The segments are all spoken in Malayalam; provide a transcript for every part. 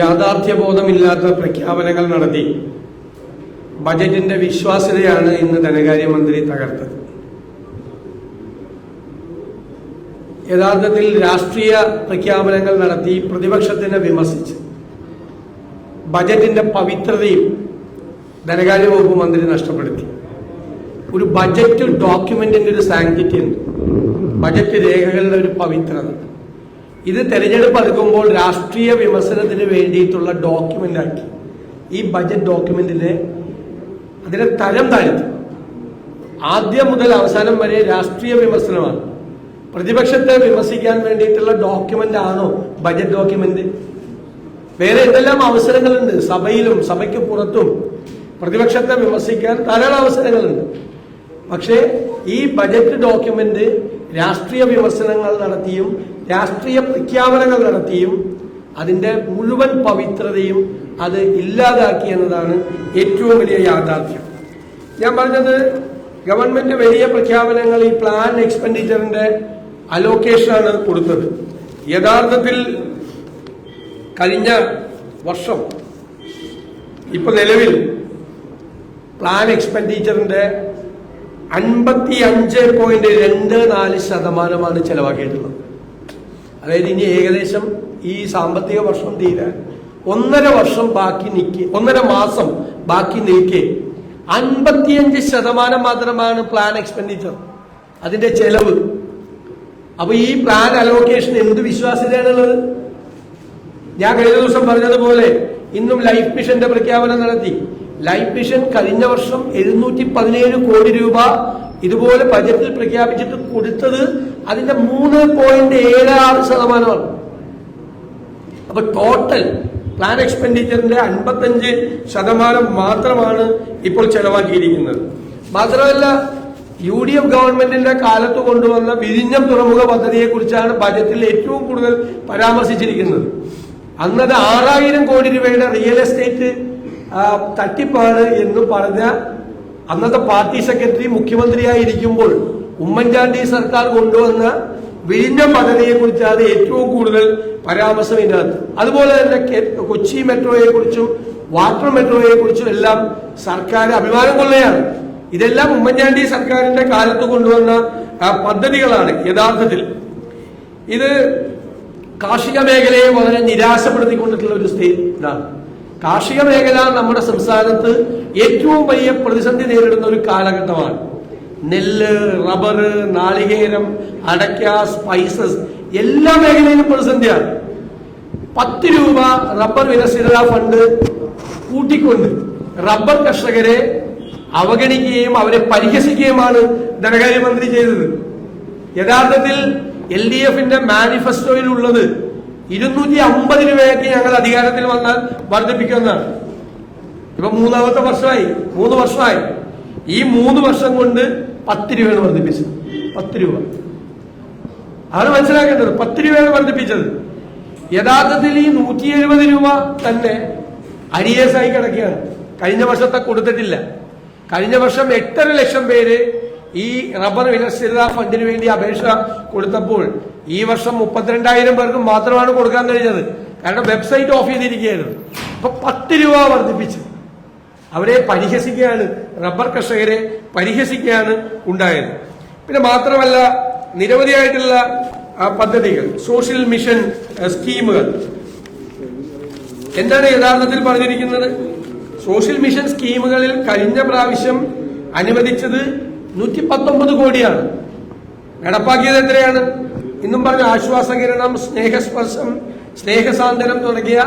യാഥാർത്ഥ്യബോധമില്ലാത്ത പ്രഖ്യാപനങ്ങൾ നടത്തി. ബജറ്റിന്റെ വിശ്വാസ്യതയാണ് ഇന്ന് ധനകാര്യമന്ത്രി തകർത്തത്. യഥാർത്ഥത്തിൽ രാഷ്ട്രീയ പ്രഖ്യാപനങ്ങൾ നടത്തി പ്രതിപക്ഷത്തിനെ വിമർശിച്ച്. ബജറ്റിന്റെ പവിത്രതയും ധനകാര്യ വകുപ്പ് മന്ത്രി നഷ്ടപ്പെടുത്തി. ഒരു ബജറ്റ് ഡോക്യുമെന്റിന്റെ ഒരു ഉണ്ട് ബജറ്റ് രേഖകളുടെ ഒരു പവിത്രത. ഇത് തെരഞ്ഞെടുപ്പ് അടുക്കുമ്പോൾ രാഷ്ട്രീയ വിമർശനത്തിന് വേണ്ടിയിട്ടുള്ള ഡോക്യുമെന്റ് ആക്കി. ഈ ബജറ്റ് ഡോക്യുമെന്റിനെ അതിനെ തരം താഴ്ത്തി. ആദ്യം മുതൽ അവസാനം വരെ രാഷ്ട്രീയ വിമർശനമാണ്. പ്രതിപക്ഷത്തെ വിമർശിക്കാൻ വേണ്ടിയിട്ടുള്ള ഡോക്യുമെന്റ് ആണോ ബജറ്റ് ഡോക്യുമെന്റ് വേറെ എന്തെല്ലാം അവസരങ്ങളുണ്ട്? സഭയിലും സഭയ്ക്ക് പുറത്തും പ്രതിപക്ഷത്തെ വിമർശിക്കാൻ ധാരാളം അവസരങ്ങളുണ്ട്. പക്ഷേ ഈ ബജറ്റ് ഡോക്യുമെന്റ് രാഷ്ട്രീയ വിമർശനങ്ങൾ നടത്തിയും രാഷ്ട്രീയ പ്രഖ്യാപനങ്ങൾ നടത്തിയും അതിന്റെ മുഴുവൻ പവിത്രതയും അത് ഇല്ലാതാക്കി എന്നതാണ് ഏറ്റവും വലിയ യാഥാർത്ഥ്യം. ഞാൻ പറഞ്ഞത് ഗവൺമെന്റ് വലിയ പ്രഖ്യാപനങ്ങൾ ഈ പ്ലാൻ എക്സ്പെൻഡിച്ചറിന്റെ അലോക്കേഷനാണ് കൊടുത്തത്. യഥാർത്ഥത്തിൽ കഴിഞ്ഞ വർഷം ഇപ്പൊ നിലവിൽ പ്ലാൻ എക്സ്പെൻഡിച്ചറിന്റെ അൻപത്തി അഞ്ച് പോയിന്റ് രണ്ട് നാല് ശതമാനമാണ് ചെലവാക്കിയിട്ടുള്ളത്. അതായത് ഇനി ഏകദേശം ഈ സാമ്പത്തിക വർഷം തീരാൻ ഒന്നര വർഷം ബാക്കി നിൽക്കെ ഒന്നര മാസം ബാക്കി നിൽക്കെ. അൻപത്തിയഞ്ച് ശതമാനം മാത്രമാണ് പ്ലാൻ എക്സ്പെൻഡിച്ചർ അതിന്റെ ചെലവ്. അപ്പൊ ഈ പ്ലാൻ അലോക്കേഷൻ എന്ത് വിശ്വാസ്യതയാണുള്ളത്? ഞാൻ കഴിഞ്ഞ ദിവസം പറഞ്ഞതുപോലെ ഇന്നും ലൈഫ് മിഷന്റെ പ്രഖ്യാപനം നടത്തി. ലൈഫ് മിഷൻ കഴിഞ്ഞ വർഷം എഴുന്നൂറ്റി പതിനേഴ് കോടി രൂപ ഇതുപോലെ ബജറ്റിൽ പ്രഖ്യാപിച്ചിട്ട് കൊടുത്തത് അതിന്റെ മൂന്ന് പോയിന്റ് ഏഴ് ആറ് ശതമാനമാണ്. അപ്പൊ ടോട്ടൽ പ്ലാൻ എക്സ്പെൻഡിച്ചറിന്റെ അൻപത്തഞ്ച് ശതമാനം മാത്രമാണ് ഇപ്പോൾ ചെലവാക്കിയിരിക്കുന്നത്. മാത്രമല്ല യു ഡി എഫ് ഗവൺമെന്റിന്റെ കാലത്ത് കൊണ്ടുവന്ന വിഴിഞ്ഞം തുറമുഖ പദ്ധതിയെ കുറിച്ചാണ് ബജറ്റിൽ ഏറ്റവും കൂടുതൽ പരാമർശിച്ചിരിക്കുന്നത്. അന്നത് ആറായിരം കോടി രൂപയുടെ റിയൽ എസ്റ്റേറ്റ് തട്ടിപ്പാണ് എന്ന് പറഞ്ഞ അന്നത്തെ പാർട്ടി സെക്രട്ടറി മുഖ്യമന്ത്രിയായിരിക്കുമ്പോൾ ഉമ്മൻചാണ്ടി സർക്കാർ കൊണ്ടുവന്ന വിഴിഞ്ഞം പദ്ധതിയെ കുറിച്ചാണ് ഏറ്റവും കൂടുതൽ പരാമർശം ഇതിനകത്ത്. അതുപോലെ തന്നെ കൊച്ചി മെട്രോയെ കുറിച്ചും വാട്ടർ മെട്രോയെ കുറിച്ചും എല്ലാം സർക്കാർ അഭിമാനം കൊള്ളുകയാണ്. ഇതെല്ലാം ഉമ്മൻചാണ്ടി സർക്കാരിന്റെ കാലത്ത് കൊണ്ടുവന്ന പദ്ധതികളാണ് യഥാർത്ഥത്തിൽ. ഇത് കാർഷിക മേഖലയെ വളരെ നിരാശപ്പെടുത്തിക്കൊണ്ടിട്ടുള്ള ഒരു ഇതാണ്. കാർഷിക മേഖല നമ്മുടെ സംസ്ഥാനത്ത് ഏറ്റവും വലിയ പ്രതിസന്ധി നേരിടുന്ന ഒരു കാലഘട്ടമാണ്. നെല്ല് റബ്ബർ നാളികേരം അടയ്ക്ക സ്പൈസസ് എല്ലാ മേഖലയിലും പ്രതിസന്ധിയാണ്. പത്ത് രൂപ റബ്ബർ വികസിത ഫണ്ട് കൂട്ടിക്കൊണ്ട് റബ്ബർ കർഷകരെ അവഗണിക്കുകയും അവരെ പരിഹസിക്കുകയുമാണ് ധനകാര്യമന്ത്രി ചെയ്തത്. യഥാർത്ഥത്തിൽ എൽ ഡി എഫിന്റെ മാനിഫെസ്റ്റോയിലുള്ളത് ഇരുന്നൂറ്റി അമ്പത് രൂപയൊക്കെ ഞങ്ങൾ അധികാരത്തിൽ വന്നാൽ വർദ്ധിപ്പിക്കുമെന്നാണ്. ഇപ്പൊ മൂന്നാമത്തെ വർഷമായി മൂന്ന് വർഷമായി. ഈ മൂന്ന് വർഷം കൊണ്ട് പത്ത് രൂപയാണ് വർദ്ധിപ്പിച്ചത്. പത്ത് രൂപ. ആണ് മനസ്സിലാക്കേണ്ടത്. പത്ത് രൂപയാണ് വർദ്ധിപ്പിച്ചത്. യഥാർത്ഥത്തിൽ ഈ നൂറ്റി എഴുപത് രൂപ തന്നെ അരിയേസായി കിടക്കുകയാണ്. കഴിഞ്ഞ വർഷത്തെ കൊടുത്തിട്ടില്ല. കഴിഞ്ഞ വർഷം എട്ടര ലക്ഷം പേര് ഈ റബ്ബർ വിലസ്ഥിരതാ ഫണ്ടിന് വേണ്ടി അപേക്ഷ കൊടുത്തപ്പോൾ ഈ വർഷം മുപ്പത്തിരണ്ടായിരം പേർക്ക് മാത്രമാണ് കൊടുക്കാൻ കഴിഞ്ഞത്. കാരണം വെബ്സൈറ്റ് ഓഫ് ചെയ്തിരിക്കുകയായിരുന്നു. അപ്പൊ പത്ത് രൂപ വർദ്ധിപ്പിച്ചു. അവരെ പരിഹസിക്കുകയാണ് റബ്ബർ കർഷകരെ പരിഹസിക്കുകയാണ് ഉണ്ടായത്. പിന്നെ മാത്രമല്ല നിരവധിയായിട്ടുള്ള പദ്ധതികൾ സോഷ്യൽ മിഷൻ സ്കീമുകൾ. എന്താണ് യഥാർത്ഥത്തിൽ പറഞ്ഞിരിക്കുന്നത്? സോഷ്യൽ മിഷൻ സ്കീമുകളിൽ കഴിഞ്ഞ പ്രാവശ്യം അനുവദിച്ചത് നൂറ്റി പത്തൊമ്പത് കോടിയാണ്. നടപ്പാക്കിയത് എത്രയാണ്? ഇന്നും പറഞ്ഞ ആശ്വാസകിരണം സ്നേഹസ്പർശം സ്നേഹസാന്ത്വനം തുടങ്ങിയ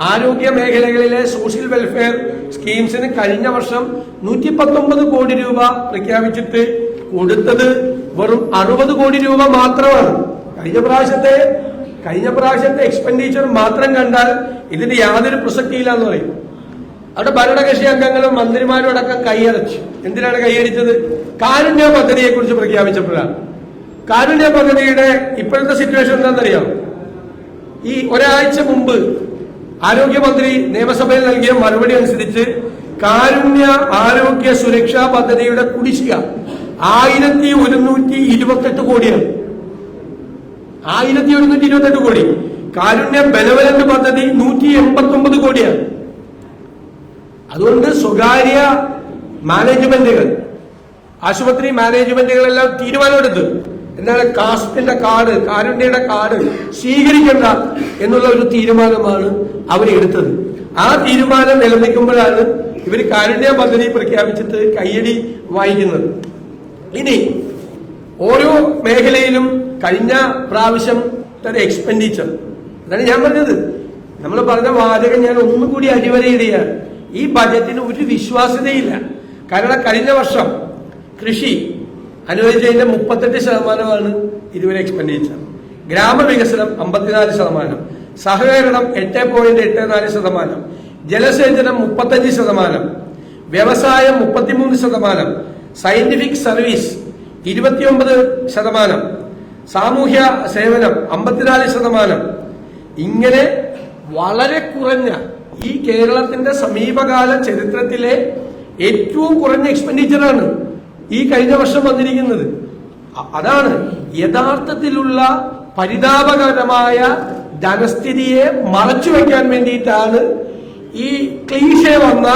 ആരോഗ്യ മേഖലകളിലെ സോഷ്യൽ വെൽഫെയർ സ്കീംസിന് കഴിഞ്ഞ വർഷം നൂറ്റി പത്തൊമ്പത് കോടി രൂപ പ്രഖ്യാപിച്ചിട്ട് കൊടുത്തത് വെറും അറുപത് കോടി രൂപ മാത്രമാണ്. കഴിഞ്ഞ പ്രാവശ്യത്തെ കഴിഞ്ഞ പ്രാവശ്യത്തെ എക്സ്പെൻഡിച്ചർ മാത്രം കണ്ടാൽ ഇതിന് യാതൊരു പ്രസക്തിയില്ല എന്ന് പറയും. അവിടെ ഭരണകക്ഷി അംഗങ്ങളും മന്ത്രിമാരും അടക്കം കൈയടച്ചു. എന്തിനാണ് കൈയടിച്ചത്? കാരുണ്യ പദ്ധതിയെ കുറിച്ച് പ്രഖ്യാപിച്ചപ്പോഴാണ്. കാരുണ്യ പദ്ധതിയുടെ ഇപ്പോഴത്തെ സിറ്റുവേഷൻ എന്താണെന്നറിയാം? ഈ ഒരാഴ്ച മുമ്പ് ആരോഗ്യമന്ത്രി നിയമസഭയിൽ നൽകിയ മറുപടി അനുസരിച്ച് കാരുണ്യ ആരോഗ്യ സുരക്ഷാ പദ്ധതിയുടെ കുടിശ്ശിക ആയിരത്തി ഒരുന്നൂറ്റി ഇരുപത്തെട്ട് കോടിയാണ്. ആയിരത്തി ഒരുന്നൂറ്റി ഇരുപത്തെട്ട് കോടി. കാരുണ്യ ബലവലന്റ് പദ്ധതി നൂറ്റി എൺപത്തി ഒമ്പത് കോടിയാണ്. അതുകൊണ്ട് സ്വകാര്യ മാനേജ്മെന്റുകൾ ആശുപത്രി മാനേജ്മെന്റുകളെല്ലാം തീരുമാനമെടുത്ത് എന്താണ് കാസ്റ്റിന്റെ കാർഡ് കാരുണ്യയുടെ കാർഡ് സ്വീകരിക്കണ്ട എന്നുള്ള ഒരു തീരുമാനമാണ് അവർ എടുത്തത്. ആ തീരുമാനം നിലനിൽക്കുമ്പോഴാണ് ഇവർ കാരുണ്യ പദ്ധതി പ്രഖ്യാപിച്ചിട്ട് കയ്യടി വായിക്കുന്നത് ഇനി ഓരോ മേഖലയിലും കഴിഞ്ഞ പ്രാവശ്യം തന്നെ എക്സ്പെൻഡിച്ചർ അതാണ് ഞാൻ പറഞ്ഞത്. നമ്മൾ പറഞ്ഞ വാചകം ഞാൻ ഒന്നും കൂടി അടിവരയിടുകയാണ്. ഈ ബജറ്റിന് ഒരു വിശ്വാസ്യതയില്ല. കാരണം കഴിഞ്ഞ വർഷം കൃഷി അനുവദിച്ചതിന്റെ മുപ്പത്തെട്ട് ശതമാനമാണ് ഇതുവരെ എക്സ്പെൻഡിച്ചർ ഗ്രാമവികസനം അമ്പത്തിനാല് ശതമാനം. സഹകരണം എട്ട് പോയിന്റ് എട്ട് നാല് ശതമാനം. ജലസേചനം മുപ്പത്തഞ്ച് ശതമാനം. വ്യവസായം മുപ്പത്തിമൂന്ന് ശതമാനം. സയന്റിഫിക് സർവീസ് ഇരുപത്തിയൊമ്പത് ശതമാനം. സാമൂഹ്യ സേവനം അമ്പത്തിനാല് ശതമാനം. ഇങ്ങനെ വളരെ കുറഞ്ഞ ഈ കേരളത്തിന്റെ സമീപകാല ചരിത്രത്തിലെ ഏറ്റവും കുറഞ്ഞ എക്സ്പെൻഡിച്ചറാണ് ഈ കഴിഞ്ഞ വർഷം വന്നിരിക്കുന്നത്. അതാണ് യഥാർത്ഥത്തിലുള്ള പരിതാപകരമായ ധനസ്ഥിതിയെ മറച്ചു വയ്ക്കാൻ വേണ്ടിയിട്ടാണ് ഈ ക്ലീഷെ വന്ന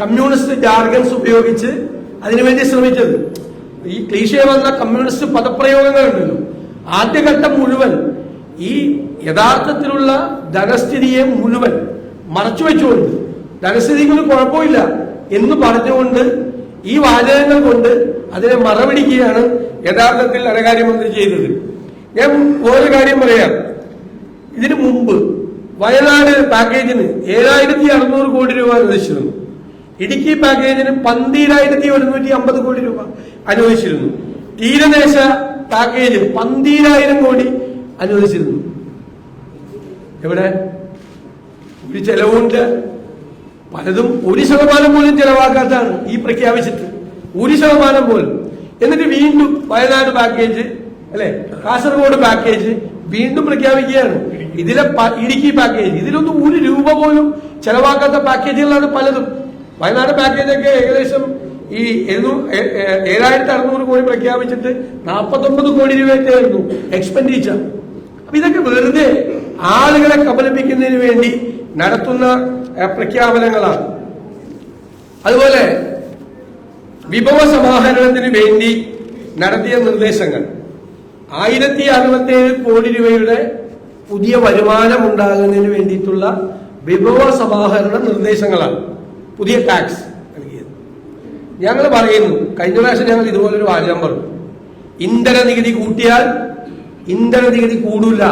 കമ്മ്യൂണിസ്റ്റ് ജാർഗൻസ് ഉപയോഗിച്ച് അതിനുവേണ്ടി ശ്രമിച്ചത്. ഈ ക്ലീഷെ വന്ന കമ്മ്യൂണിസ്റ്റ് പദപ്രയോഗങ്ങൾ ഉണ്ടല്ലോ ആദ്യഘട്ടം മുഴുവൻ ഈ യഥാർത്ഥത്തിലുള്ള ധനസ്ഥിതിയെ മുഴുവൻ മറച്ചു വെച്ചുകൊണ്ട് ധനസ്ഥിതിക്ക് കുഴപ്പമില്ല എന്ന് പറഞ്ഞുകൊണ്ട് ഈ വാചകങ്ങൾ കൊണ്ട് അതിനെ മറപിടിക്കുകയാണ് യഥാർത്ഥത്തിൽ ധനകാര്യമന്ത്രി ചെയ്തത്. ഞാൻ ഓരോ കാര്യം പറയാം. ഇതിനു മുമ്പ് വയനാട് പാക്കേജിന് ഏഴായിരത്തി അറുന്നൂറ് കോടി രൂപ അനുവദിച്ചിരുന്നു. ഇടുക്കി പാക്കേജിന് പന്തീരായിരത്തി ഒരുന്നൂറ്റി അമ്പത് കോടി രൂപ അനുവദിച്ചിരുന്നു. തീരദേശ പാക്കേജ് പന്തീരായിരം കോടി അനുവദിച്ചിരുന്നു. എവിടെ? ഒരു ചെലവുണ്ട് പലതും ഒരു ശതമാനം പോലും ചെലവാക്കാത്തതാണ് ഈ പ്രഖ്യാപിച്ചിട്ട്. ഒരു ശതമാനം പോലും. എന്നിട്ട് വീണ്ടും വയനാട് പാക്കേജ് അല്ലെ? കാസർഗോഡ് പാക്കേജ് വീണ്ടും പ്രഖ്യാപിക്കുകയാണ്. ഇതിലെ ഇടുക്കി പാക്കേജ് ഇതിലൊന്നും ഒരു രൂപ പോലും ചെലവാക്കാത്ത പാക്കേജുകളാണ് പലതും. വയനാട് പാക്കേജൊക്കെ ഏകദേശം ഈ ഏഴായിരത്തി അറുന്നൂറ് കോടി പ്രഖ്യാപിച്ചിട്ട് നാൽപ്പത്തൊമ്പത് കോടി രൂപയൊക്കെ ആയിരുന്നു എക്സ്പെൻഡിച്ചർ അപ്പൊ ഇതൊക്കെ വെറുതെ ആളുകളെ കബലിപ്പിക്കുന്നതിന് വേണ്ടി നടത്തുന്ന പ്രഖ്യാപനങ്ങളാണ്. അതുപോലെ വിഭവ സമാഹരണത്തിന് വേണ്ടി നടത്തിയ നിർദ്ദേശങ്ങൾ. ആയിരത്തി അറുപത്തിയേഴ് കോടി രൂപയുടെ പുതിയ വരുമാനം ഉണ്ടാകുന്നതിന് വേണ്ടിയിട്ടുള്ള വിഭവ സമാഹരണ നിർദ്ദേശങ്ങളാണ് പുതിയ ടാക്സ് നൽകിയത്. ഞങ്ങൾ പറയുന്നു കഴിഞ്ഞ പ്രാവശ്യം ഞങ്ങൾ ഇതുപോലൊരു വാചകം പറഞ്ഞു. ഇന്ധന നികുതി കൂട്ടിയാൽ ഇന്ധന നികുതി കൂടില്ല.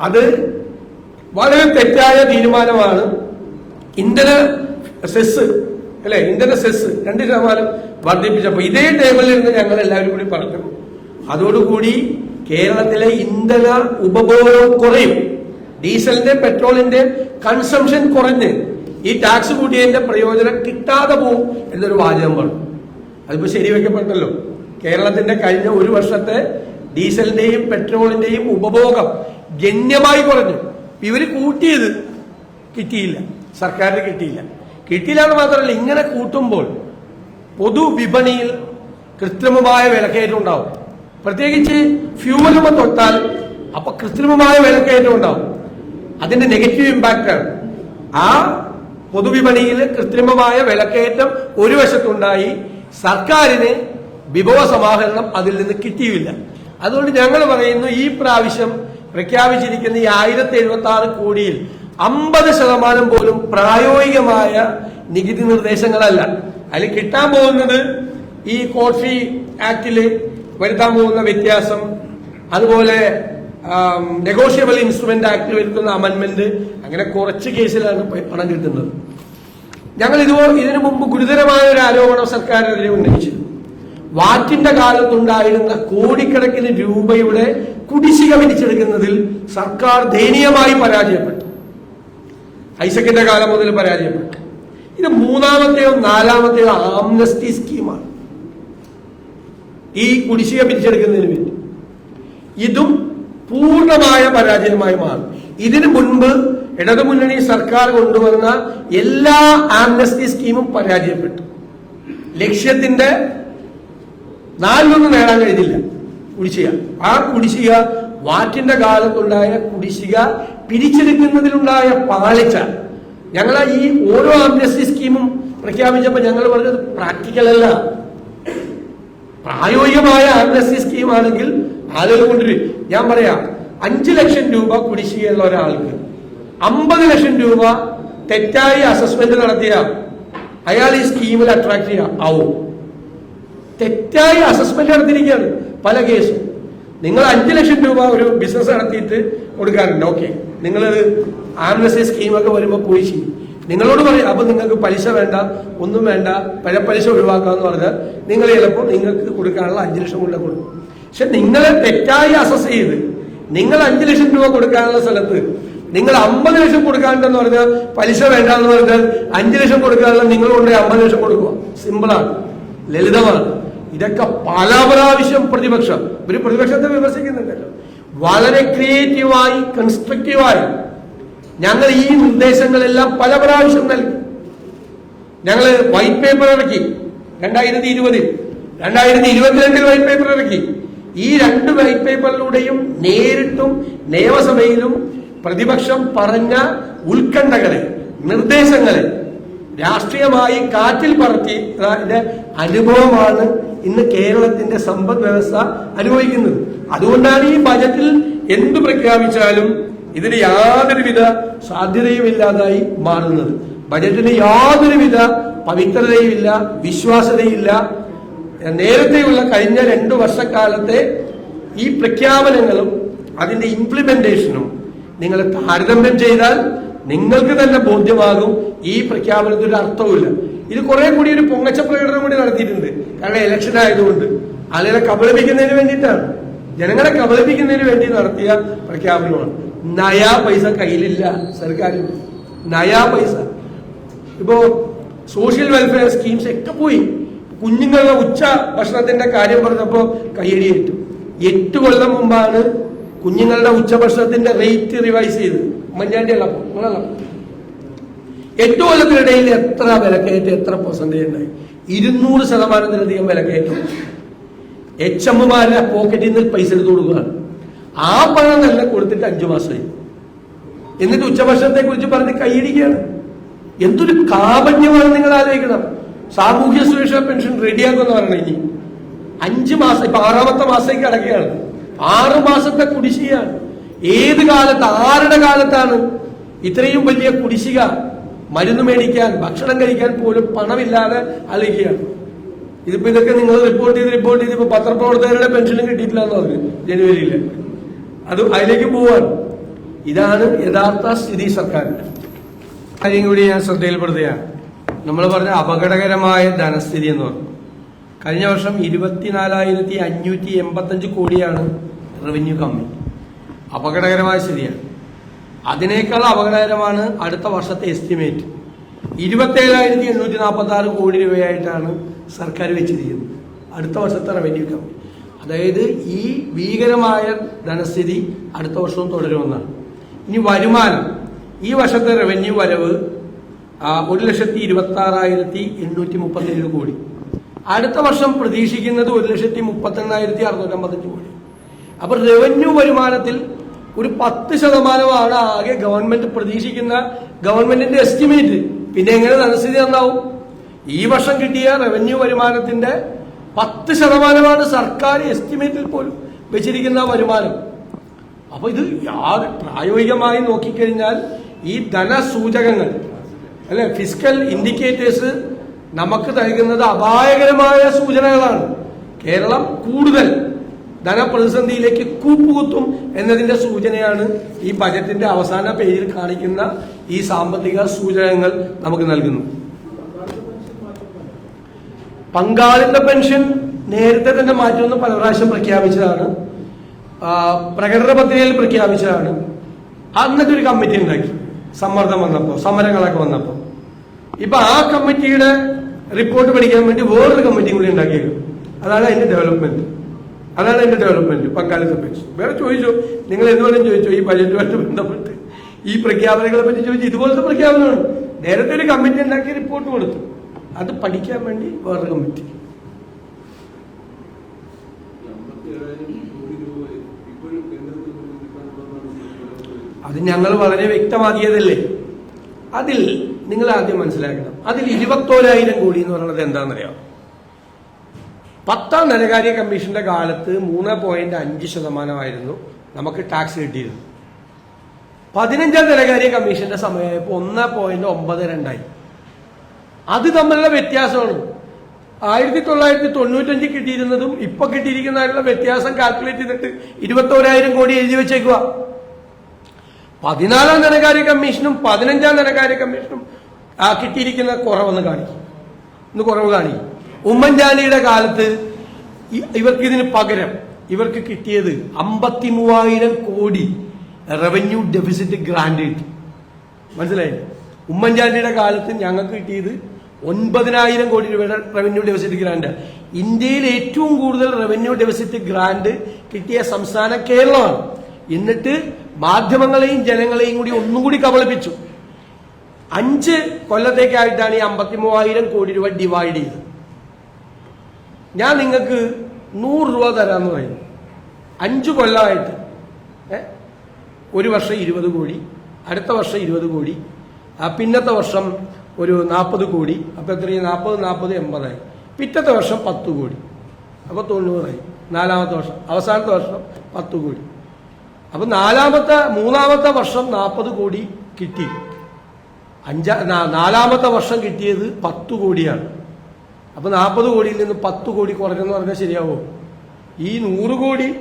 അത് വളരെ തെറ്റായ തീരുമാനമാണ് ഇന്ധന സെസ് അല്ലെ? ഇന്ധന സെസ് രണ്ട് ശതമാനം വർദ്ധിപ്പിച്ചപ്പോൾ ഇതേ ടേബിളിൽ നിന്ന് ഞങ്ങൾ എല്ലാവരും കൂടി പറഞ്ഞു അതോടുകൂടി കേരളത്തിലെ ഇന്ധന ഉപഭോഗം കുറയും. ഡീസലിന്റെ പെട്രോളിന്റെ കൺസംഷൻ കുറഞ്ഞ് ഈ ടാക്സ് കൂട്ടിയതിന്റെ പ്രയോജനം കിട്ടാതെ പോകും എന്നൊരു വാചകം പറഞ്ഞു. അതിപ്പോ ശരിവെക്കപ്പെട്ടല്ലോ. കേരളത്തിന്റെ കഴിഞ്ഞ ഒരു വർഷത്തെ ഡീസലിന്റെയും പെട്രോളിന്റെയും ഉപഭോഗം ഗണ്യമായി കുറഞ്ഞു. ഇവർ കൂട്ടിയത് കിട്ടിയില്ല. സർക്കാരിന് കിട്ടിയില്ല. കിട്ടിയില്ല എന്ന് മാത്രമല്ല ഇങ്ങനെ കൂട്ടുമ്പോൾ പൊതുവിപണിയിൽ കൃത്രിമമായ വിലക്കയറ്റം ഉണ്ടാവും. പ്രത്യേകിച്ച് ഫ്യൂവലുമ തൊട്ടാൽ അപ്പൊ കൃത്രിമമായ വിലക്കയറ്റം ഉണ്ടാവും. അതിന്റെ നെഗറ്റീവ് ഇമ്പാക്റ്റ് ആണ്. ആ പൊതുവിപണിയിൽ കൃത്രിമമായ വിലക്കയറ്റം ഒരു വശത്തുണ്ടായി സർക്കാരിന് വിഭവ സമാഹരണം അതിൽ നിന്ന് കിട്ടിയില്ല. അതുകൊണ്ട് ഞങ്ങൾ പറയുന്നു ഈ പ്രാവശ്യം പ്രഖ്യാപിച്ചിരിക്കുന്ന ഈ ആയിരത്തി എഴുപത്തി ആറ് കോടിയിൽ അമ്പത് ശതമാനം പോലും പ്രായോഗികമായ നികുതി നിർദ്ദേശങ്ങളല്ല. അതിൽ കിട്ടാൻ പോകുന്നത് ഈ കോഫി ആക്ടിൽ വരുത്താൻ പോകുന്ന വ്യത്യാസം അതുപോലെ നെഗോഷ്യബിൾ ഇൻസ്ട്രുമെന്റ് ആക്ടിൽ വരുത്തുന്ന അമെന്റ്മെന്റ് അങ്ങനെ കുറച്ച് കേസിലാണ് പണം കിട്ടുന്നത്. ഞങ്ങൾ ഇതുപോലെ ഇതിനു മുമ്പ് ഗുരുതരമായ ഒരു ആരോപണം സർക്കാരിനെതിരെ ഉന്നയിച്ചു വാറ്റിന്റെ കാലത്തുണ്ടായിരുന്ന കോടിക്കണക്കിന് രൂപയുടെ കുടിശ്ശിക പിരിച്ചെടുക്കുന്നതിൽ സർക്കാർ ദയനീയമായി പരാജയപ്പെട്ടു. ഐസക്കിന്റെ കാലം മുതൽ പരാജയപ്പെട്ടു. ഇത് മൂന്നാമത്തെയോ നാലാമത്തെയോ ആംനസ്റ്റി സ്കീമാണ്. ഈ കുടിശ്ശിക പിരിച്ചെടുക്കുന്നതിന് വേണ്ടി. ഇതും പൂർണമായ പരാജയമായി മാറും. ഇതിനു മുൻപ് ഇടതുമുന്നണി സർക്കാർ കൊണ്ടുവന്ന എല്ലാ ആംനസ്റ്റി സ്കീമും പരാജയപ്പെട്ടു. ലക്ഷ്യത്തിന്റെ നാലിലൊന്നും നേടാൻ കഴിഞ്ഞില്ല കുടിശ്ശിക. ആ കുടിശ്ശിക വാറ്റിന്റെ കാലത്തുണ്ടായ കുടിശ്ശിക പിരിച്ചെടുക്കുന്നതിലുണ്ടായ പാളിച്ച. ഞങ്ങൾ ഈ ഓരോ ആംനസ്റ്റി സ്കീമും പ്രഖ്യാപിച്ചപ്പോൾ ഞങ്ങൾ പറഞ്ഞത് പ്രാക്ടിക്കൽ അല്ല. പ്രായോഗികമായ ആംനസ്റ്റി സ്കീം ആണെങ്കിൽ ആളുകൾ കൊണ്ടുവരും. ഞാൻ പറയാം അഞ്ചു ലക്ഷം രൂപ കുടിശ്ശികയുള്ള ഒരാൾക്ക് അമ്പത് ലക്ഷം രൂപ തെറ്റായി അസസ്മെന്റ് നടത്തിയ അയാൾ ഈ സ്കീമിൽ അട്രാക്ട് ചെയ്യാം. ആവും. തെറ്റായി അസസ്മെന്റ് നടത്തിയിരിക്കുകയാണ് പല കേസും. നിങ്ങൾ അഞ്ചു ലക്ഷം രൂപ ഒരു ബിസിനസ് നടത്തിയിട്ട് കൊടുക്കാറുണ്ട്. ഓക്കെ നിങ്ങൾ ആംബുലൻസ് സ്കീമൊക്കെ വരുമ്പോൾ പോയി ചെയ്യും. നിങ്ങളോട് പറയും അപ്പൊ നിങ്ങൾക്ക് പലിശ വേണ്ട ഒന്നും വേണ്ട പഴ പലിശ ഒഴിവാക്കാന്ന് പറഞ്ഞാൽ നിങ്ങൾ ചിലപ്പോൾ നിങ്ങൾക്ക് കൊടുക്കാനുള്ള അഞ്ചു ലക്ഷം കൊണ്ട് കൊടുക്കും. പക്ഷെ നിങ്ങളെ തെറ്റായി അസസ് ചെയ്ത് നിങ്ങൾ അഞ്ചു ലക്ഷം രൂപ കൊടുക്കാനുള്ള സ്ഥലത്ത് നിങ്ങൾ അമ്പത് ലക്ഷം കൊടുക്കാണ്ടെന്ന് പറഞ്ഞാൽ പലിശ വേണ്ട എന്ന് പറഞ്ഞാൽ അഞ്ചു ലക്ഷം കൊടുക്കാനുള്ള നിങ്ങൾ കൊണ്ടുപോയി അമ്പത് ലക്ഷം കൊടുക്കുക. സിമ്പിളാണ് ലളിതമാണ്. ഇതൊക്കെ പല പ്രാവശ്യം പ്രതിപക്ഷം ഒരു പ്രതിപക്ഷത്തെ വിമർശിക്കുന്നുണ്ടല്ലോ. വളരെ ക്രിയേറ്റീവായി കൺസ്ട്രക്റ്റീവായി ഞങ്ങൾ ഈ നിർദ്ദേശങ്ങളെല്ലാം പല പ്രാവശ്യം നൽകി. ഞങ്ങൾ വൈറ്റ് പേപ്പർ ഇറക്കി. രണ്ടായിരത്തി ഇരുപതിൽ രണ്ടായിരത്തി ഇരുപത്തിരണ്ടിൽ വൈറ്റ് പേപ്പർ ഇറക്കി. ഈ രണ്ട് വൈറ്റ് പേപ്പറിലൂടെയും നേരിട്ടും നിയമസഭയിലും പ്രതിപക്ഷം പറഞ്ഞ ഉത്കണ്ഠകളെ നിർദ്ദേശങ്ങളെ രാഷ്ട്രീയമായി കാറ്റിൽ പറത്തി അനുഭവമാണ് ഇന്ന് കേരളത്തിന്റെ സമ്പദ് വ്യവസ്ഥ അനുഭവിക്കുന്നത്. അതുകൊണ്ടാണ് ഈ ബജറ്റിൽ എന്തു പ്രഖ്യാപിച്ചാലും ഇതിന് യാതൊരുവിധ സാധ്യതയും ഇല്ലാതായി മാറുന്നത്. ബജറ്റിന് യാതൊരുവിധ പവിത്രതയുമില്ല വിശ്വാസതയില്ല നേരത്തെയുള്ള കഴിഞ്ഞ രണ്ടു വർഷക്കാലത്തെ ഈ പ്രഖ്യാപനങ്ങളും അതിന്റെ ഇംപ്ലിമെന്റേഷനും നിങ്ങൾ താരതമ്യം ചെയ്താൽ നിങ്ങൾക്ക് തന്നെ ബോധ്യമാകും ഈ പ്രഖ്യാപനത്തിന് അർത്ഥവുമില്ല. ഇത് കുറെ കൂടി ഒരു പൊങ്ങച്ച പ്രകടനം കൂടി നടത്തിയിട്ടുണ്ട്. കാരണം ഇലക്ഷൻ ആയതുകൊണ്ട്. ആളുകളെ കബളിപ്പിക്കുന്നതിന് വേണ്ടിയിട്ടാണ്. ജനങ്ങളെ കബളിപ്പിക്കുന്നതിന് വേണ്ടി നടത്തിയ പ്രഖ്യാപനമാണ്. നയാ പൈസ കയ്യിലില്ല സർക്കാരിന്. നയാ പൈസ. ഇപ്പോ സോഷ്യൽ വെൽഫെയർ സ്കീംസ് ഒക്കെ പോയി. കുഞ്ഞുങ്ങളുടെ ഉച്ച ഭക്ഷണത്തിന്റെ കാര്യം പറഞ്ഞപ്പോ കയ്യടിയേറ്റു എട്ട് കൊല്ലം മുമ്പാണ് കുഞ്ഞുങ്ങളുടെ ഉച്ചഭക്ഷണത്തിന്റെ റേറ്റ് റിവൈസ് ചെയ്ത് ഉമ്മൻചാണ്ടി ഉള്ളപ്പോ നിങ്ങളുള്ളപ്പോ എട്ട് കൊല്ലത്തിനിടയിൽ എത്ര വിലക്കയറ്റം എത്ര പെർസെന്റേജ് ഉണ്ടായി? ഇരുന്നൂറ് ശതമാനത്തിലധികം വിലക്കയറ്റം. എച്ച് എമ്മുമാരുടെ പോക്കറ്റിൽ നിന്ന് പൈസ എടുത്തു കൊടുക്കുകയാണ്. ആ പണം തന്നെ കൊടുത്തിട്ട് അഞ്ചു മാസമായി. എന്നിട്ട് ഉച്ചഭക്ഷണത്തെ കുറിച്ച് പറഞ്ഞ് കൈയിടിക്കുകയാണ്. എന്തൊരു കാപന്യമാണ് നിങ്ങൾ ആലോചിക്കണം. സാമൂഹ്യ സുരക്ഷാ പെൻഷൻ റെഡിയാക്കുമെന്ന് പറഞ്ഞു ഇനി. അഞ്ച് മാസം ഇപ്പൊ ആറാമത്തെ മാസത്തേക്ക് അടക്കുകയാണ് ആറു മാസത്തെ കുടിശ്ശികയാണ്. ഏത് കാലത്ത് ആരുടെ കാലത്താണ് ഇത്രയും വലിയ കുടിശ്ശിക മരുന്ന് മേടിക്കാൻ ഭക്ഷണം കഴിക്കാൻ പോലും പണമില്ലാതെ അലയുകയാണ് ഇതിപ്പോ ഇതൊക്കെ നിങ്ങൾ റിപ്പോർട്ട് ചെയ്ത് റിപ്പോർട്ട് ചെയ്ത് ഇപ്പൊ പത്രപ്രവർത്തകരുടെ പെൻഷനും കിട്ടിയിട്ടില്ല എന്ന് പറഞ്ഞു ജനുവരിയിൽ അത് അതിലേക്ക് പോവാണ്. ഇതാണ് യഥാർത്ഥ സ്ഥിതി സർക്കാരിന്റെ കാര്യം കൂടി ഞാൻ ശ്രദ്ധയിൽപ്പെടുത്തുകയാണ് നമ്മൾ പറഞ്ഞ അപകടകരമായ ധനസ്ഥിതി എന്ന് പറഞ്ഞു. കഴിഞ്ഞ വർഷം ഇരുപത്തിനാലായിരത്തി അഞ്ഞൂറ്റി എൺപത്തഞ്ച് കോടിയാണ് റവന്യൂ കമ്മി. അപകടകരമായ സ്ഥിതിയാണ്. അതിനേക്കാൾ അപകടകരമാണ് അടുത്ത വർഷത്തെ എസ്റ്റിമേറ്റ് ഇരുപത്തേഴായിരത്തി എണ്ണൂറ്റി നാൽപ്പത്തി ആറ് കോടി രൂപയായിട്ടാണ് സർക്കാർ വെച്ചിരിക്കുന്നത്. അടുത്ത വർഷത്തെ റവന്യൂ കമ്മി അതായത് ഈ ഭീകരമായ ധനസ്ഥിതി അടുത്ത വർഷവും തുടരുമെന്നാണ്. ഇനി വരുമാനം. ഈ വർഷത്തെ റവന്യൂ വരവ് ഒരു ലക്ഷത്തി ഇരുപത്തി ആറായിരത്തി എണ്ണൂറ്റി മുപ്പത്തി ഏഴ് കോടി. അടുത്ത വർഷം പ്രതീക്ഷിക്കുന്നത് ഒരു ലക്ഷത്തി മുപ്പത്തി എണ്ണായിരത്തി അറുന്നൂറ്റി അമ്പത്തഞ്ച് കോടി. അപ്പോൾ റവന്യൂ വരുമാനത്തിൽ ഒരു പത്ത് ശതമാനമാണ് ആകെ ഗവൺമെന്റ് പ്രതീക്ഷിക്കുന്ന ഗവൺമെന്റിന്റെ എസ്റ്റിമേറ്റ്. പിന്നെ എങ്ങനെ ധനസ്ഥിതി നന്നാവും? ഈ വർഷം കിട്ടിയ റവന്യൂ വരുമാനത്തിന്റെ പത്ത് ശതമാനമാണ് സർക്കാർ എസ്റ്റിമേറ്റിൽ പോലും വെച്ചിരിക്കുന്ന വരുമാനം. അപ്പൊ ഇത് യാതൊരു പ്രായോഗികമായി നോക്കിക്കഴിഞ്ഞാൽ ഈ ധനസൂചകങ്ങൾ അല്ലെ ഫിസിക്കൽ ഇൻഡിക്കേറ്റേഴ്സ് നമുക്ക് നൽകുന്നത് അപായകരമായ സൂചനകളാണ്. കേരളം കൂടുതൽ ധനപ്രതിസന്ധിയിലേക്ക് കൂപ്പുകുത്തും എന്നതിന്റെ സൂചനയാണ് ഈ ബജറ്റിന്റെ അവസാന പേജിൽ കാണിക്കുന്ന ഈ സാമ്പത്തിക സൂചനകൾ നമുക്ക് നൽകുന്നു. പങ്കാളിത്ത പെൻഷൻ നേരത്തെ തന്നെ മാറ്റുമെന്ന് പല പ്രാവശ്യം പ്രഖ്യാപിച്ചതാണ്. പ്രകടന പത്രികയിൽ പ്രഖ്യാപിച്ചതാണ്. അന്നത്തെ ഒരു കമ്മിറ്റി ഉണ്ടാക്കി. സമ്മർദ്ദം വന്നപ്പോൾ സമരങ്ങളൊക്കെ വന്നപ്പോൾ ഇപ്പൊ ആ കമ്മിറ്റിയുടെ റിപ്പോർട്ട് പഠിക്കാൻ വേണ്ടി വേറൊരു കമ്മിറ്റി കൂടി ഉണ്ടാക്കിയത് അതാണ് അതിന്റെ ഡെവലപ്മെന്റ്. അതാണ് അതിന്റെ ഡെവലപ്മെന്റ് പങ്കാളി പെൻഷൻ വേറെ ചോദിച്ചു? നിങ്ങൾ എന്തുപോലെ ചോദിച്ചു? ഈ ബജറ്റുമായിട്ട് ബന്ധപ്പെട്ട്. ഈ പ്രഖ്യാപനങ്ങളെ പറ്റി ചോദിച്ചു? ഇതുപോലത്തെ പ്രഖ്യാപനമാണ്. നേരത്തെ ഒരു കമ്മിറ്റി ഉണ്ടാക്കി റിപ്പോർട്ട് കൊടുത്തു. അത് പഠിക്കാൻ വേണ്ടി വേറൊരു കമ്മിറ്റി അത് ഞങ്ങൾ വളരെ വ്യക്തമാക്കിയതല്ലേ? അതിൽ നിങ്ങൾ ആദ്യം മനസ്സിലാക്കണം. അതിൽ ഇരുപത്തോരായിരം കോടി എന്ന് പറയുന്നത് എന്താണെന്നറിയാം പത്താം ധനകാര്യ കമ്മീഷന്റെ കാലത്ത് മൂന്ന് പോയിന്റ് അഞ്ച് ശതമാനമായിരുന്നു നമുക്ക് ടാക്സ് കിട്ടിയിരുന്നു പതിനഞ്ചാം ധനകാര്യ കമ്മീഷന്റെ സമയമായപ്പോൾ ഒന്ന് പോയിന്റ് ഒമ്പത് രണ്ടായി. അത് തമ്മിലുള്ള വ്യത്യാസമാണ്. ആയിരത്തി തൊള്ളായിരത്തി തൊണ്ണൂറ്റഞ്ച് കിട്ടിയിരുന്നതും ഇപ്പൊ കിട്ടിയിരിക്കുന്നതിനുള്ള വ്യത്യാസം കാൽക്കുലേറ്റ് ചെയ്തിട്ട് ഇരുപത്തോരായിരം കോടി എഴുതി വെച്ചേക്കുക പതിനാലാം ധനകാര്യ കമ്മീഷനും പതിനഞ്ചാം ധനകാര്യ കമ്മീഷനും ആ കിട്ടിയിരിക്കുന്ന കുറവെന്ന് കാണിക്കും. ഇന്ന് കുറവ് കാണിക്കും. ഉമ്മൻചാണ്ടിയുടെ കാലത്ത് ഇവർക്ക് ഇതിന് പകരം ഇവർക്ക് കിട്ടിയത് അമ്പത്തി മൂവായിരം കോടി റവന്യൂ ഡെഫിസിറ്റ് ഗ്രാന്റ് കിട്ടി. മനസ്സിലായില്ലേ ഉമ്മൻചാണ്ടിയുടെ കാലത്ത് ഞങ്ങൾക്ക് കിട്ടിയത് ഒൻപതിനായിരം കോടി രൂപയുടെ റവന്യൂ ഡെഫിസിറ്റ് ഗ്രാൻഡ് ഇന്ത്യയിൽ ഏറ്റവും കൂടുതൽ റവന്യൂ ഡെഫിസിറ്റ് ഗ്രാൻഡ് കിട്ടിയ സംസ്ഥാനം കേരളമാണ്. എന്നിട്ട് മാധ്യമങ്ങളെയും ജനങ്ങളെയും കൂടി ഒന്നും കൂടി കബളിപ്പിച്ചു. അഞ്ച് കൊല്ലത്തേക്കായിട്ടാണ് ഈ അമ്പത്തി മൂവായിരം കോടി രൂപ ഡിവൈഡ് ചെയ്തത്. ഞാൻ നിങ്ങൾക്ക് നൂറ് രൂപ തരാമെന്ന് പറയുന്നു. അഞ്ചു കൊല്ലമായിട്ട്? ഒരു വർഷം ഇരുപത് കോടി അടുത്ത വർഷം ഇരുപത് കോടി പിന്നത്തെ വർഷം ഒരു നാൽപ്പത് കോടി അപ്പോൾ എത്രയും നാൽപ്പത് നാൽപ്പത് എൺപതായി. പിറ്റത്തെ വർഷം പത്ത് കോടി. അപ്പോൾ തൊണ്ണൂറായി. നാലാമത്തെ വർഷം അവസാനത്തെ വർഷം പത്ത് കോടി. അപ്പം നാലാമത്തെ മൂന്നാമത്തെ വർഷം നാൽപ്പത് കോടി കിട്ടി. അഞ്ചാ നാലാമത്തെ വർഷം കിട്ടിയത് പത്ത് കോടിയാണ്. അപ്പൊ നാൽപ്പത് കോടിയിൽ നിന്ന് പത്ത് കോടി കുറഞ്ഞെന്ന് പറഞ്ഞാൽ ശരിയാവോ? ഈ നൂറ് കോടി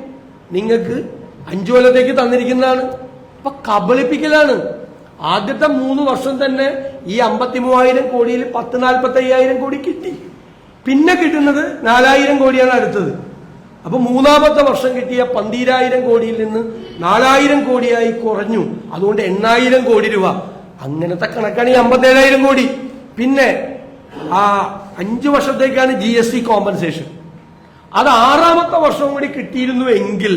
നിങ്ങൾക്ക് അഞ്ചു കൊല്ലത്തേക്ക് തന്നിരിക്കുന്നതാണ്. അപ്പൊ കബളിപ്പിക്കലാണ്. ആദ്യത്തെ മൂന്ന് വർഷം തന്നെ ഈ അമ്പത്തി മൂവായിരം കോടിയിൽ പത്ത് നാൽപ്പത്തി അയ്യായിരം കോടി കിട്ടി. പിന്നെ കിട്ടുന്നത് നാലായിരം കോടിയാണ് അടുത്തത്. അപ്പൊ മൂന്നാമത്തെ വർഷം കിട്ടിയ പന്തീരായിരം കോടിയിൽ നിന്ന് നാലായിരം കോടിയായി കുറഞ്ഞു. അതുകൊണ്ട് എണ്ണായിരം കോടി രൂപ. അങ്ങനത്തെ കണക്കാണ് ഈ അമ്പത്തേഴായിരം കോടി. പിന്നെ ആ അഞ്ചു വർഷത്തേക്കാണ് ജി എസ് ടി കോമ്പൻസേഷൻ അത് ആറാമത്തെ വർഷവും കൂടി കിട്ടിയിരുന്നു എങ്കിൽ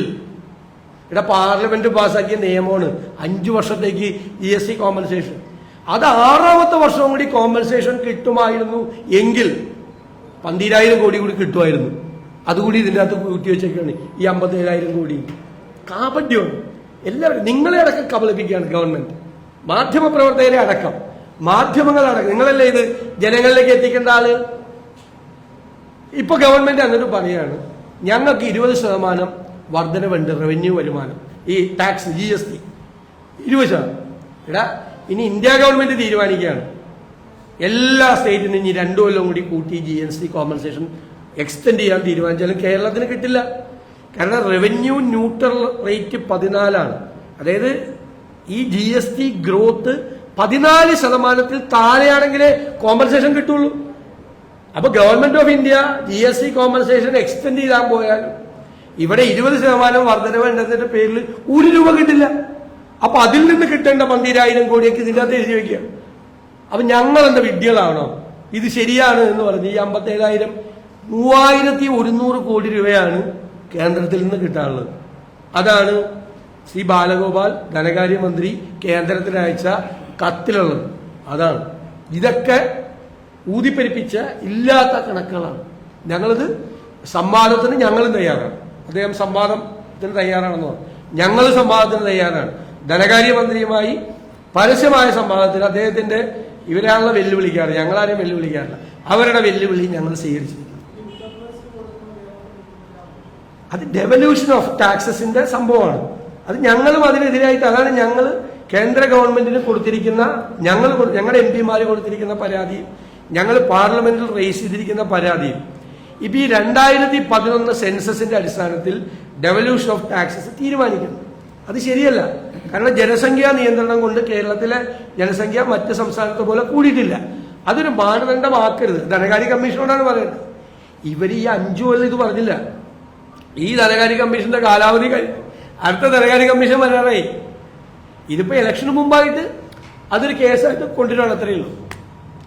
ഇവിടെ പാർലമെന്റ് പാസ്സാക്കിയ നിയമമാണ് അഞ്ചു വർഷത്തേക്ക് ജി എസ് ടി കോമ്പൻസേഷൻ അത് ആറാമത്തെ വർഷവും കൂടി കോമ്പൻസേഷൻ കിട്ടുമായിരുന്നു എങ്കിൽ പന്തിരായിരം കോടി കൂടി കിട്ടുമായിരുന്നു. അതുകൂടി ഇതിന്റെ അകത്ത് കൂട്ടി വെച്ചേക്കാണ് ഈ അമ്പത്തേഴായിരം കോടി. കാപട്യമാണ് എല്ലാവരും നിങ്ങളെ അടക്കം കബളിപ്പിക്കുകയാണ് ഗവൺമെന്റ് മാധ്യമപ്രവർത്തകരെ അടക്കം. മാധ്യമങ്ങളടക്കം നിങ്ങളല്ലേ ഇത് ജനങ്ങളിലേക്ക് എത്തിക്കേണ്ട ആളുകൾ ഇപ്പൊ ഗവൺമെന്റ് അങ്ങനെ പറയാണ് ഞങ്ങൾക്ക് ഇരുപത് ശതമാനം വർധനവുണ്ട് റവന്യൂ വരുമാനം. ഈ ടാക്സ് ജി എസ് ടി ഇരുപത് ശതമാനം. എടാ ഇനി ഇന്ത്യ ഗവൺമെന്റ് തീരുമാനിക്കുകയാണ്. എല്ലാ സ്റ്റേറ്റിനും ഇനി രണ്ടു കൊല്ലം കൂടി കൂട്ടി G S T compensation extend ചെയ്യാൻ തീരുമാനിച്ചാലും കേരളത്തിന് കിട്ടില്ല. കാരണം റവന്യൂ ന്യൂട്രൽ റേറ്റ് പതിനാലാണ്. അതായത് ഈ ജി എസ് ടി ഗ്രോത്ത് പതിനാല് ശതമാനത്തിൽ താഴെയാണെങ്കിൽ കോമ്പൻസേഷൻ കിട്ടുള്ളൂ. അപ്പൊ government of India G S T compensation extend ചെയ്താൽ പോയാൽ ഇവിടെ ഇരുപത് ശതമാനം വർധനവ് എന്നതിന്റെ പേരിൽ ഒരു രൂപ കിട്ടില്ല. അപ്പൊ അതിൽ നിന്ന് കിട്ടേണ്ട പന്തിരായിരം കോടിയൊക്കെ ഇതിന്റെ അകത്ത് എഴുതി വയ്ക്കുക അപ്പൊ ഞങ്ങൾ എന്താ വിദ്യകളാണോ ഇത് ശരിയാണ് എന്ന് പറഞ്ഞ് ഈ അമ്പത്തേഴായിരം മൂവായിരത്തി ഒരുന്നൂറ് കോടി രൂപയാണ് കേന്ദ്രത്തിൽ നിന്ന് കിട്ടാനുള്ളത്. അതാണ് ശ്രീ ബാലഗോപാൽ ധനകാര്യമന്ത്രി കേന്ദ്രത്തിന് അയച്ച കത്തിലുള്ളത്. അതാണ്. ഇതൊക്കെ ഊതിപ്പെരിപ്പിച്ച ഇല്ലാത്ത കണക്കുകളാണ്. ഞങ്ങളിത് സംവാദത്തിന് ഞങ്ങളും തയ്യാറാണ്. അദ്ദേഹം സംവാദത്തിന് തയ്യാറാണെന്ന് പറഞ്ഞു. ഞങ്ങൾ സംവാദത്തിന് തയ്യാറാണ്. ധനകാര്യമന്ത്രിയുമായി പരസ്യമായ സംവാദത്തിൽ അദ്ദേഹത്തിന്റെ ഇവരാണല്ലോ വെല്ലുവിളിക്കാറ് ഞങ്ങളാരെയും വെല്ലുവിളിക്കാറില്ല. അവരുടെ വെല്ലുവിളി ഞങ്ങൾ സ്വീകരിച്ചിരിക്കുന്നു അത് ഡെവല്യൂഷൻ ഓഫ് ടാക്സസിന്റെ സംഭവമാണ്. അത് ഞങ്ങളും അതിനെതിരായിട്ട് അതാണ് ഞങ്ങൾ കേന്ദ്ര ഗവൺമെന്റിന് കൊടുത്തിരിക്കുന്ന ഞങ്ങൾ ഞങ്ങളുടെ എം പിമാർ കൊടുത്തിരിക്കുന്ന പരാതിയും ഞങ്ങൾ പാർലമെന്റിൽ റേസ് ചെയ്തിരിക്കുന്ന പരാതിയും ഇപ്പൊ ഈ രണ്ടായിരത്തി പതിനൊന്ന് സെൻസസിന്റെ അടിസ്ഥാനത്തിൽ ഡെവല്യൂഷൻ ഓഫ് ടാക്സസ് തീരുമാനിക്കുന്നു. അത് ശരിയല്ല. കാരണം ജനസംഖ്യാ നിയന്ത്രണം കൊണ്ട് കേരളത്തിലെ ജനസംഖ്യ മറ്റ് സംസ്ഥാനത്തെ പോലെ കൂടിയിട്ടില്ല. അതൊരു മാനദണ്ഡമാക്കരുത്. ധനകാര്യ കമ്മീഷനോടാണ് പറയുന്നത്. ഇവർ ഈ അഞ്ചു കൊല്ലം ഇത് പറഞ്ഞില്ല. ഈ ധനകാര്യ കമ്മീഷന്റെ കാലാവധി കഴിഞ്ഞു അടുത്ത ധനകാര്യ കമ്മീഷൻ വരാറായി. ഇതിപ്പോ ഇലക്ഷന് മുമ്പായിട്ട് അതൊരു കേസായിട്ട് കൊണ്ടുവരണം അത്രയേ ഉള്ളൂ.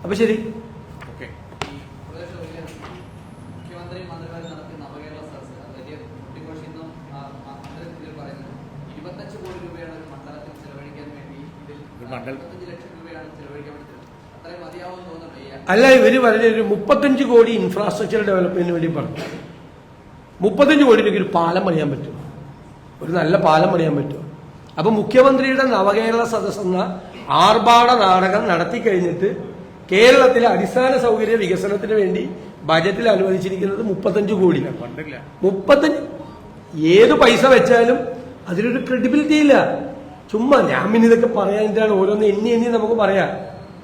അപ്പൊ ശരി. ഓക്കെ. അല്ല ഇവർ പറഞ്ഞ ഒരു മുപ്പത്തഞ്ച് കോടി ഇൻഫ്രാസ്ട്രക്ചർ ഡെവലപ്മെന്റിന് വേണ്ടി പറഞ്ഞു. മുപ്പത്തഞ്ച് കോടി രൂപയ്ക്ക് ഒരു പാലം പണിയാൻ പറ്റും ഒരു നല്ല പാലം പണിയാൻ പറ്റും അപ്പൊ മുഖ്യമന്ത്രിയുടെ നവകേരള സദസ് എന്ന ആർഭാട നാടകം നടത്തി കഴിഞ്ഞിട്ട് കേരളത്തിലെ അടിസ്ഥാന സൗകര്യ വികസനത്തിന് വേണ്ടി ബജറ്റിൽ അനുവദിച്ചിരിക്കുന്നത് മുപ്പത്തഞ്ച് കോടി. മുപ്പത്തഞ്ച് ഏത് പൈസ വെച്ചാലും അതിലൊരു ക്രെഡിബിലിറ്റി ഇല്ല. ചുമ്മാ ഞാൻ പിന്നെ ഇതൊക്കെ പറയാനിട്ടാണ് ഓരോന്ന് എണ്ണി എണ്ണി നമുക്ക് പറയാം.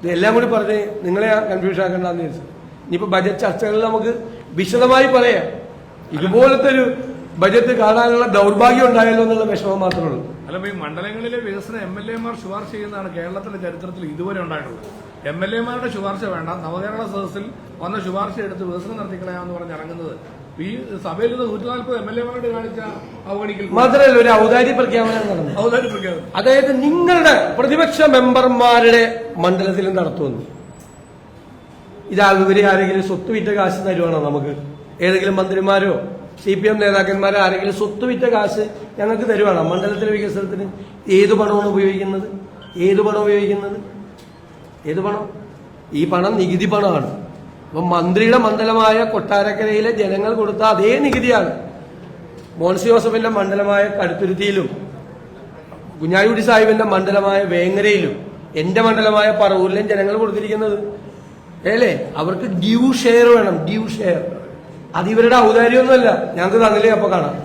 ഇതെല്ലാം കൂടി പറഞ്ഞ് നിങ്ങളെ കൺഫ്യൂഷൻ ആക്കണ്ടെന്ന് വിചാരിച്ചു. ഇനിയിപ്പോ ബജറ്റ് ചർച്ചകളിൽ നമുക്ക് വിശദമായി പറയാം. ഇതുപോലത്തെ ഒരു ബജറ്റ് കാണാനുള്ള ദൗർഭാഗ്യം ഉണ്ടായല്ലോ എന്നുള്ള വിഷമം മാത്രമേ ഉള്ളൂ. അല്ല ഈ മണ്ഡലങ്ങളിലെ വികസനം എം എൽ എമാർ ശുപാർശ ചെയ്യുന്നതാണ് കേരളത്തിന്റെ ചരിത്രത്തിൽ ഇതുവരെ ഉണ്ടായിട്ടുള്ളത്. എം എൽ എമാരുടെ ശുപാർശ വേണ്ട. നവകേരള സദസ്സിൽ വന്ന ശുപാർശ എടുത്ത് വികസനം നടത്തിക്കളയാമെന്ന് പറഞ്ഞ് ഇറങ്ങുന്നത് ഈ സഭയിൽ നിന്ന് നൂറ്റി നാൽപ്പത് എം എൽ എമാരോട് കാണിച്ച അവഗണിക്കൽ മാത്രമല്ല ഒരു ഔദാര്യ പ്രഖ്യാപനം നടന്നു. ഔദാര്യ പ്രഖ്യാപനം. അതായത് നിങ്ങളുടെ പ്രതിപക്ഷ മെമ്പർമാരുടെ മണ്ഡലത്തിൽ നടത്തുമെന്ന്. ഇതാ ഇവരെ ആരെങ്കിലും സ്വത്ത് വിറ്റ കാശ് തരുവാണോ നമുക്ക്? ഏതെങ്കിലും മന്ത്രിമാരോ? സി പി എം നേതാക്കന്മാരെ ആരെങ്കിലും സ്വത്ത് വിറ്റ കാശ് ഞങ്ങൾക്ക് തരുവാണ്. മണ്ഡലത്തിലെ വികസനത്തിന് ഏത് പണമാണ് ഉപയോഗിക്കുന്നത്? ഏത് പണം ഉപയോഗിക്കുന്നത്? ഏത് പണം? ഈ പണം നികുതി പണമാണ്. അപ്പൊ മന്ത്രിയുടെ മണ്ഡലമായ കൊട്ടാരക്കരയിലെ ജനങ്ങൾ കൊടുത്ത അതേ നികുതിയാണ്. മോൻസി ജോസഫിന്റെ മണ്ഡലമായ കടുത്തുരുത്തിയിലും കുഞ്ഞാലിക്കുട്ടി സാഹിബിന്റെ മണ്ഡലമായ വേങ്ങരയിലും എന്റെ മണ്ഡലമായ പറവൂരിലും ജനങ്ങൾ കൊടുത്തിരിക്കുന്നത്. അല്ലേ? അവർക്ക് ഡ്യൂ ഷെയർ വേണം ഡ്യൂ ഷെയർ അത് ഇവരുടെ ഔദാര്യമൊന്നുമല്ല. ഞങ്ങൾക്ക് തന്നില്ലേ അപ്പൊ കാണാം.